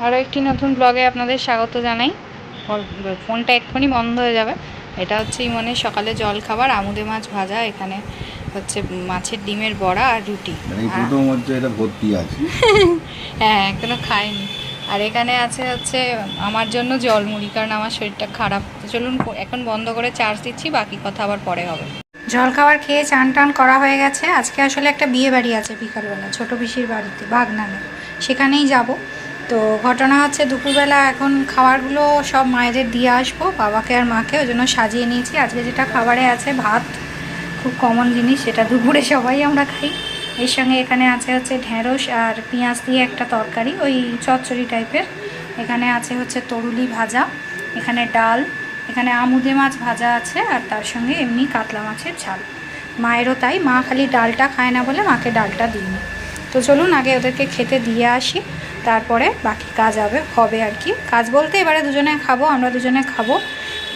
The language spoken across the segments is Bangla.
আরও একটি নতুন ব্লগে আপনাদের স্বাগত জানাই। ফোনটা এক্ষুনি বন্ধ হয়ে যাবে। এটা হচ্ছে ইমনের সকালে জল খাবার আমুদে মাছ ভাজা এখানে হচ্ছে মাছের ডিমের বড়া আর রুটি। মানে আর- প্রথম এটা ভর্তি আছে। হ্যাঁ এখনও খাইনি। আর এখানে আছে হচ্ছে আমার জন্য জল মুড়ি কারণ আমার শরীরটা খারাপ। তো চলুন এখন বন্ধ করে চার্জ দিচ্ছি বাকি কথা আবার পরে হবে। জল খাবার খেয়ে চান টান করা হয়ে গেছে। আজকে আসলে একটা বিয়ে বাড়ি আছে বিকালবেলা ছোট পিসির বাড়িতে বাগনানে। সেখানেই যাব। তো ঘটনা হচ্ছে দুপুরবেলা এখন খাবারগুলো সব মায়েদের দিয়ে আসব, বাবাকে আর মাকে, ওই জন্য সাজিয়ে নিয়েছি। আজকে যেটা খাবারে আছে, ভাত, খুব কমন জিনিস, সেটা দুপুরে সবাই আমরা খাই। এর সঙ্গে এখানে আছে হচ্ছে ঢেঁড়স আর পেঁয়াজ দিয়ে একটা তরকারি, ওই চচ্চড়ি টাইপের। এখানে আছে হচ্ছে তরুলি ভাজা, এখানে ডাল, এখানে আমুদে মাছ ভাজা আছে, আর তার সঙ্গে এমনি কাতলা মাছের ঝাল। মায়েরও তাই, মা খালি ডালটা খায় না বলে মাকে ডালটা দিইনি। তো চলুন, আগে ওদেরকে খেতে দিয়ে আসি। তারপরে বাকি কাজ হবে হবে আর কি। কাজ বলতে এবারে দুজনে খাব, আমরা দুজনে খাব।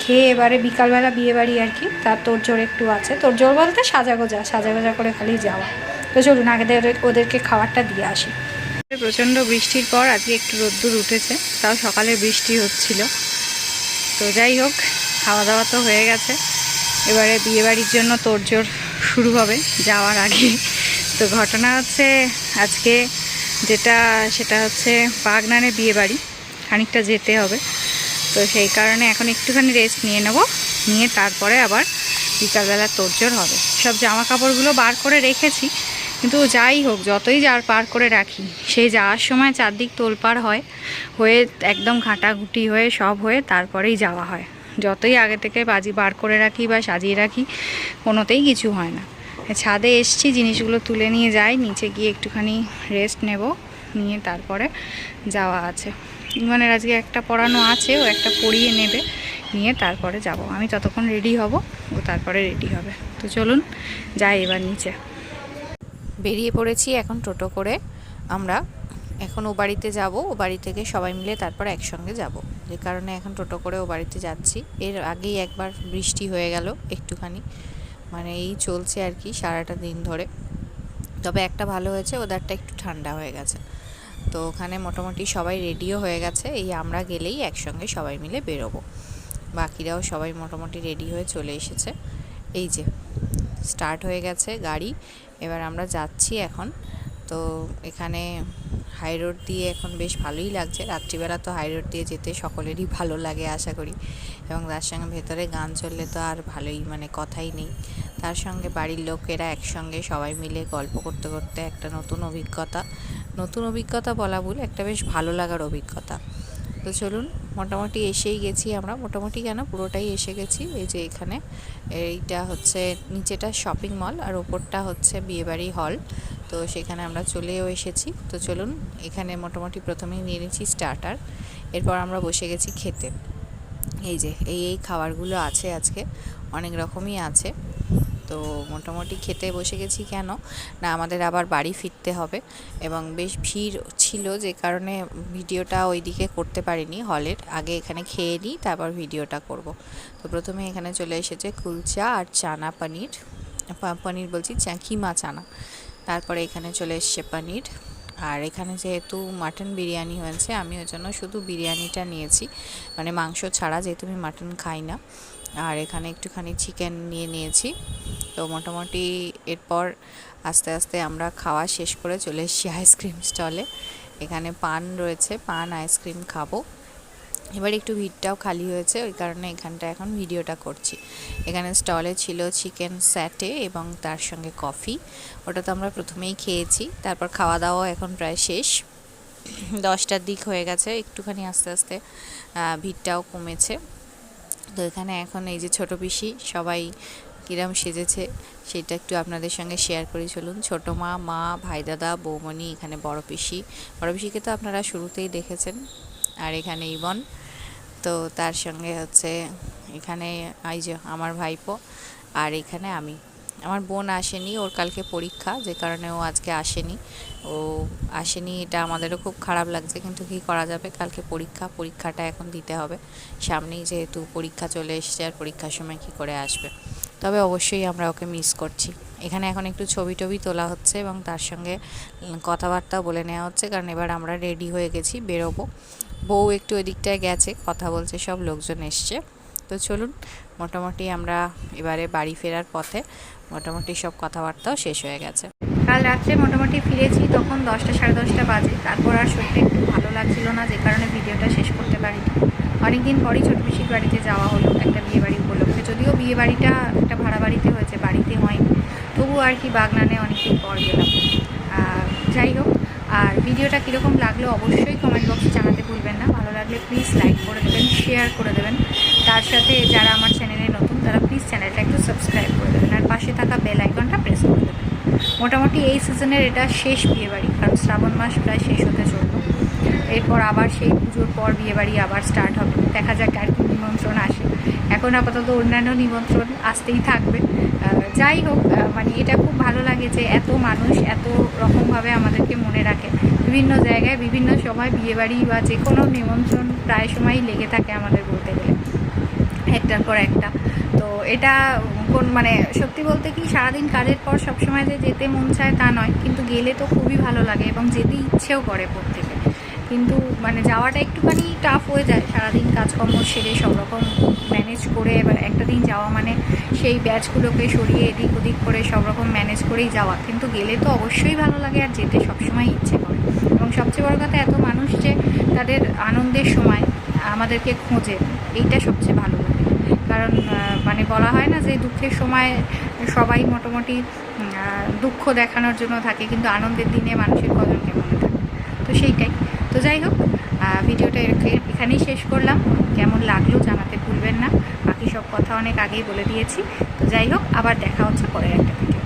খেয়ে এবারে বিকালবেলা বিয়ে বাড়ি আর কি। তার তোর জোর একটু আছে। তোর জোর বলতে সাজাগোজা সাজাগোজা করে খালি যাওয়া। তো চলুন, আগে ওদের- ওদেরকে খাবারটা দিয়ে আসি। প্রচণ্ড বৃষ্টির পর আজকে একটু রোদ্দুর উঠেছে। তাও সকালে বৃষ্টি হচ্ছিল। তো যাই হোক, খাওয়া দাওয়া তো হয়ে গেছে। এবারে বিয়েবাড়ির জন্য তোড়জোড় শুরু হবে, যাওয়ার আগে। তো ঘটনা হচ্ছে, আজকে যেটা, সেটা হচ্ছে বাগনানে বিয়েবাড়ি খানিকটা যেতে হবে। তো সেই কারণে এখন একটুখানি রেস্ট নিয়ে নেব। নিয়ে তারপরে আবার বিকালবেলা তোড়জোড় হবে। সব জামা কাপড়গুলো বার করে রেখেছি। কিন্তু যাই হোক, যতই যার পার করে রাখি সেই যাওয়ার সময় চারদিক তোলপাড় হয়, হয়ে একদম ঘাঁটাঘুটি হয়ে সব হয়ে তারপরেই যাওয়া হয়। যতই আগে থেকে বাজি বার করে রাখি বা সাজিয়ে রাখি, কোনোতেই কিছু হয় না। ছাদে এসছি, জিনিসগুলো তুলে নিয়ে যাই, নিচে গিয়ে একটুখানি রেস্ট নেব, নিয়ে তারপরে যাওয়া আছে। ইমানের আজকে একটা পড়ানো আছে, ও একটা পড়িয়ে নেবে, নিয়ে তারপরে যাব। আমি ততক্ষণ রেডি হব, ও তারপরে রেডি হবে। তো চলুন, যাই এবার নিচে। বেরিয়ে পড়েছি এখন টোটো করে। আমরা এখন ও বাড়িতে যাব, ও বাড়ি থেকে সবাই মিলে তারপর একসঙ্গে যাব। যে কারণে এখন টোটো করে ও বাড়িতে যাচ্ছি। এর আগেই একবার বৃষ্টি হয়ে গেল একটুখানি। মানে এই চলছে আর কি সারাটা দিন ধরে। তবে একটা ভালো হয়েছে, ওদারটা একটু ঠান্ডা হয়ে গেছে। তো ওখানে মোটামুটি সবাই রেডিও হয়ে গেছে, এই আমরা গেলেই একসঙ্গে সবাই মিলে বেরোবো। বাকিরাও সবাই মোটামুটি রেডি হয়ে চলে এসেছে। এই যে, স্টার্ট হয়ে গেছে গাড়ি, এবার আমরা যাচ্ছি এখন। তো এখানে হাই রোড দিয়ে এখন বেশ ভালোই লাগছে। রাত্রিবেলা তো হাই রোড দিয়ে যেতে সকলেরই ভালো লাগে আশা করি। এবং তার সঙ্গে ভেতরে গান চললে তো আর ভালোই মানে কথাই নেই। তার সঙ্গে বাড়ির লোকেরা একসঙ্গে সবাই মিলে গল্প করতে করতে একটা নতুন অভিজ্ঞতা নতুন অভিজ্ঞতা বলা ভুল, একটা বেশ ভালো লাগার অভিজ্ঞতা। তো চলুন, মোটামুটি এসেই গেছি আমরা। মোটামুটি কেন? পুরোটাই এসে গেছি। এই যে এখানে, এইটা হচ্ছে নিচেটা শপিং মল আর ওপরটা হচ্ছে বিয়েবাড়ি হল তো সেখানে আমরা চলেও এসেছি। তো চলুন, এখানে মোটামুটি প্রথমেই নিয়ে নিয়েছি স্টার্টার এরপর আমরা বসে গেছি খেতে। এই যে, এই এই খাবারগুলো আছে আজকে, অনেক রকমই আছে। তো মোটামুটি খেতে বসে গেছি কেন? না, আমাদের আবার বাড়ি ফিরতে হবে এবং বেশ ভিড় ছিল যে কারণে ভিডিওটা ওইদিকে করতে পারিনি হলের। আগে এখানে খেয়ে নিই, তারপর ভিডিওটা করব। তো প্রথমে এখানে চলে এসেছে কুলচা আর চানা পনির। পনির বলছি কিমা চানা। তারপরে এখানে চলে এসছে পনির। আর এখানে যেহেতু মাটন বিরিয়ানি হয়েছে, আমি ওই জন্য শুধু বিরিয়ানিটা নিয়েছি। মানে মাংস ছাড়া যেহেতু আমি মাটন খাই না। আর এখানে একটুখানি চিকেন নিয়ে নিয়েছি। তো মোটামুটি এরপর আস্তে আস্তে আমরা খাওয়া শেষ করে চলে এসেছি আইসক্রিম স্টলে। এখানে পান রয়েছে, পান, আইসক্রিম খাব। এবার একটু ভিড়টাও খালি হয়েছে, ওই কারণে এখানটা এখন ভিডিওটা করছি। এখানে স্টলে ছিল চিকেন স্যাটে এবং তার সঙ্গে কফি ওটা তো আমরা প্রথমেই খেয়েছি, তারপর খাওয়া দাওয়া এখন প্রায় শেষ। দশটার দিক হয়ে গেছে, একটুখানি আস্তে আস্তে ভিড়টাও কমেছে। তো এখানে এখন এই যে ছোট পিসি, সবাই কিরম সেজেছে সেটা একটু আপনাদের সঙ্গে শেয়ার করে। চলুন, ছোটো মা মা, ভাই, দাদা, বৌমণি, এখানে বড় পিসি। বড় পিসিকে তো আপনারা শুরুতেই দেখেছেন। আর এখানে ইবন। তো তার সঙ্গে হচ্ছে এখানে এই যে আমার ভাইপো আর এখানে আমি। আমার বোন আসেনি, ওর কালকে পরীক্ষা, যে কারণে ও আজকে আসেনি। ও আসেনি, এটা আমাদেরও খুব খারাপ লাগছে, কিন্তু কী করা যাবে? কালকে পরীক্ষা, পরীক্ষাটা এখন দিতে হবে। সামনেই যেহেতু পরীক্ষা চলে এসছে, আর পরীক্ষার সময় কী করে আসবে? তবে অবশ্যই আমরা ওকে মিস করছি। এখানে এখন একটু ছবি টবি তোলা হচ্ছে এবং তার সঙ্গে কথাবার্তা বলে নেওয়া হচ্ছে, কারণ এবার আমরা রেডি হয়ে গেছি, বেরোবো। বউ একটু ওদিকটায় গেছে, কথা বলছে, সব লোকজন এসছে। তো চলুন, মোটামুটি আমরা এবারে বাড়ি ফেরার পথে মোটামুটি সব কথাবার্তাও শেষ হয়ে গেছে। কাল রাত্রে মোটামুটি ফিরেছি, তখন দশটা সাড়ে দশটা বাজে। তারপর আর শরীরটা একটু ভালো লাগছিল না, যে কারণে ভিডিওটা শেষ করতে পারিনি। অনেকদিন পরই ছোট পিসির বাড়িতে যাওয়া হলো, একটা বিয়ে বাড়ি উপলক্ষে। যদিও বিয়ে বাড়িটা একটা ভাড়া বাড়িতে হয়েছে, বাড়িতে হয়নি। তবু আর কি বাগনানে অনেকদিন পর গেলাম। যাই হোক আর ভিডিওটা কীরকম লাগল অবশ্যই কমেন্ট বক্সে জানাতে ভুলবেন না। ভালো লাগলে প্লিজ লাইক করে দেবেন শেয়ার করে দেবেন। তার সাথে যারা আমার চ্যানেলে নতুন, তারা প্লিজ চ্যানেলটা একটু সাবস্ক্রাইব করে দেবেন আর পাশে থাকা বেল আইকনটা প্রেস করে দেবেন। মোটামুটি এই সিজনের এটা শেষ বিয়েবাড়ি, কারণ শ্রাবণ মাস প্রায় শেষ হতে চলল। এরপর আবার সেই পুজোর পর বিয়েবাড়ি আবার স্টার্ট হবে। দেখা যাক আর কি এখন আপাতত অন্যান্য নিমন্ত্রণ আসতেই থাকবে। যাই হোক মানে এটা খুব ভালো লাগে যে এত মানুষ এত রকমভাবে আমাদেরকে মনে রাখে। বিভিন্ন জায়গায়, বিভিন্ন সময় বিয়েবাড়ি বা যে কোনো নিমন্ত্রণ প্রায় সময়ই লেগে থাকে আমাদের বলতে গেলে। একটার পর একটা। তো এটা কোন মানে সত্যি বলতে কি সারাদিন কাজের পর সবসময় যে যেতে মন চায় তা নয়, কিন্তু গেলে তো খুবই ভালো লাগে এবং যেতে ইচ্ছেও করে প্রত্যেকে কিন্তু মানে যাওয়াটা একটুখানি টাফ হয়ে যায়। সারাদিন কাজকর্ম সেরে সব রকম ম্যানেজ করে এবার একটা দিন যাওয়া মানে সেই ব্যাচগুলোকে সরিয়ে এদিক ওদিক করে সব রকম ম্যানেজ করেই যাওয়া। কিন্তু গেলে তো অবশ্যই ভালো লাগে আর যেতে সবসময় ইচ্ছে করে। এবং সবচেয়ে বড় কথা, এত মানুষ যে তাদের আনন্দের সময় আমাদেরকে খোঁজে, এইটা সবচেয়ে ভালো লাগে। কারণ মানে বলা হয় না যে দুঃখের সময় সবাই মোটামুটি দুঃখ দেখানোর জন্য থাকে, কিন্তু আনন্দের দিনে মানুষের কজনকে মনে থাকে। তো সেইটাই। তো যাই হোক ভিডিওটা এখানেই শেষ করলাম। কেমন লাগল জানাতে ভুলবেন না। বাকি সব কথা অনেক আগেই বলে দিয়েছি। তো যাই হোক, আবার দেখা হচ্ছে পরের একটা ভিডিও